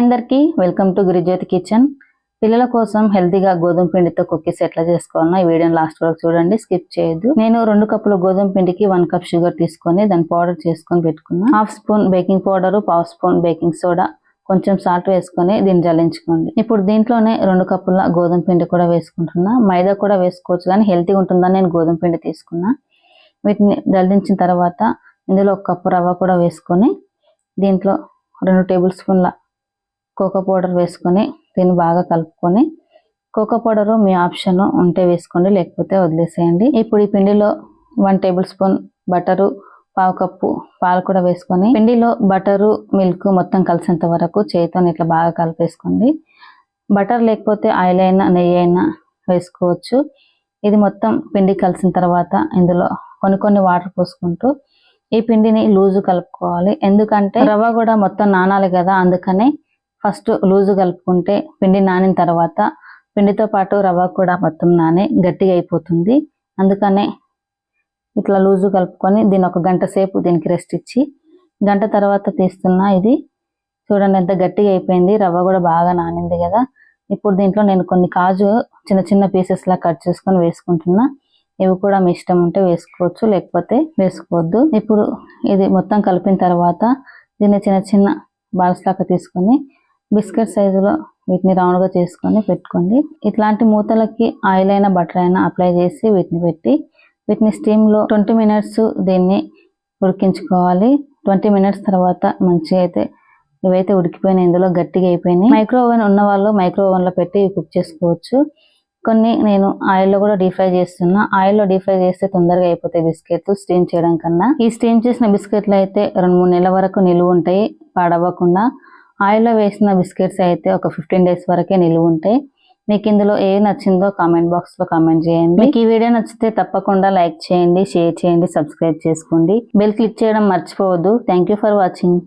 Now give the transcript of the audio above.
అందరికీ welcome to Girijyothi kitchen. పిల్లల కోసం హెల్తీగా గోధుమ పిండితో కుక్కీస్ ఎట్లా చేసుకోవాలన్నా ఈ వీడియోని లాస్ట్ వరకు చూడండి స్కిప్ చేయొద్దు. నేను రెండు కప్పుల గోధుమ పిండికి వన్ కప్ షుగర్ తీసుకొని దాన్ని పౌడర్ చేసుకొని పెట్టుకున్నాను హాఫ్ స్పూన్ బేకింగ్ పౌడర్ పావు స్పూన్ బేకింగ్ సోడా కొంచెం సాల్ట్ వేసుకొని దీన్ని జల్లించుకోండి. ఇప్పుడు దీంట్లోనే రెండు కప్పుల గోధుమ పిండి కూడా వేసుకుంటున్నా. మైదా కూడా వేసుకోవచ్చు కానీ హెల్తీగా ఉంటుందని నేను గోధుమ పిండి తీసుకున్నా. వీటిని జల్లించిన తర్వాత ఇందులో ఒక కప్పు రవ్వ కూడా వేసుకొని దీంట్లో రెండు టేబుల్ స్పూన్ల కోకో పౌడర్ వేసుకొని దీన్ని బాగా కలుపుకొని కోకో పౌడర్ మీ ఆప్షన్ ఉంటే వేసుకోండి లేకపోతే వదిలేసేయండి. ఇప్పుడు ఈ పిండిలో వన్ టేబుల్ స్పూన్ బటరు పావు కప్పు పాలు కూడా వేసుకొని పిండిలో బటరు మిల్క్ మొత్తం కలిసేంత వరకు చేతితో ఇట్లా బాగా కలిపేసుకోండి. బటర్ లేకపోతే ఆయిల్ అయినా నెయ్యి అయినా వేసుకోవచ్చు. ఇది మొత్తం పిండి కలిసిన తర్వాత ఇందులో కొన్ని కొన్ని వాటర్ పోసుకుంటూ ఈ పిండిని లూజు కలుపుకోవాలి. ఎందుకంటే రవ్వ కూడా మొత్తం నానాలి కదా అందుకనే ఫస్ట్ లూజు కలుపుకుంటే పిండి నానిన తర్వాత పిండితో పాటు రవ్వ కూడా మొత్తం నానే గట్టిగా అయిపోతుంది. అందుకనే ఇట్లా లూజు కలుపుకొని దీని ఒక గంట సేపు దీనికి రెస్ట్ ఇచ్చి గంట తర్వాత తీస్తున్నా ఇది చూడండి ఎంత గట్టిగా అయిపోయింది. రవ్వ కూడా బాగా నానింది కదా. ఇప్పుడు దీంట్లో నేను కొన్ని కాజు చిన్న చిన్న పీసెస్లా కట్ చేసుకొని వేసుకుంటున్నా. ఇవి కూడా మీ ఇష్టం ఉంటే వేసుకోవచ్చు లేకపోతే వేసుకోవద్దు. ఇప్పుడు ఇది మొత్తం కలిపిన తర్వాత దీన్ని చిన్న చిన్న బాల్స్ లాగా తీసుకొని బిస్కెట్ సైజులో వీటిని రౌండ్గా చేసుకొని పెట్టుకోండి. ఇట్లాంటి మూతలకి ఆయిల్ అయినా బటర్ అయినా అప్లై చేసి వీటిని పెట్టి వీటిని స్టీమ్లో ట్వంటీ మినిట్స్ దీన్ని ఉడికించుకోవాలి. ట్వంటీ మినిట్స్ తర్వాత మంచిగా అయితే ఇవైతే ఉడికిపోయినాయి ఇందులో గట్టిగా అయిపోయినాయి. మైక్రో ఓవెన్ ఉన్న వాళ్ళు మైక్రో ఓవెన్లో పెట్టి కుక్ చేసుకోవచ్చు. కొన్ని నేను ఆయిల్లో కూడా డీప్ ఫ్రై చేస్తున్నా. ఆయిల్లో డీప్ ఫ్రై చేస్తే తొందరగా అయిపోతాయి బిస్కెట్లు స్టీమ్ చేయడం కన్నా. ఈ స్టీమ్ చేసిన బిస్కెట్లు అయితే రెండు మూడు నెలల వరకు నిలువ ఉంటాయి పాడవ్వకుండా. ఆయిల్లో వేసిన బిస్కెట్స్ అయితే ఒక ఫిఫ్టీన్ డేస్ వరకే నిలువ ఉంటాయి. మీకు ఇందులో ఏ నచ్చిందో కామెంట్ బాక్స్లో కామెంట్ చేయండి. మీకు ఈ వీడియో నచ్చితే తప్పకుండా లైక్ చేయండి షేర్ చేయండి సబ్స్క్రైబ్ చేసుకోండి. బెల్ క్లిక్ చేయడం మర్చిపోవద్దు. Thank for watching.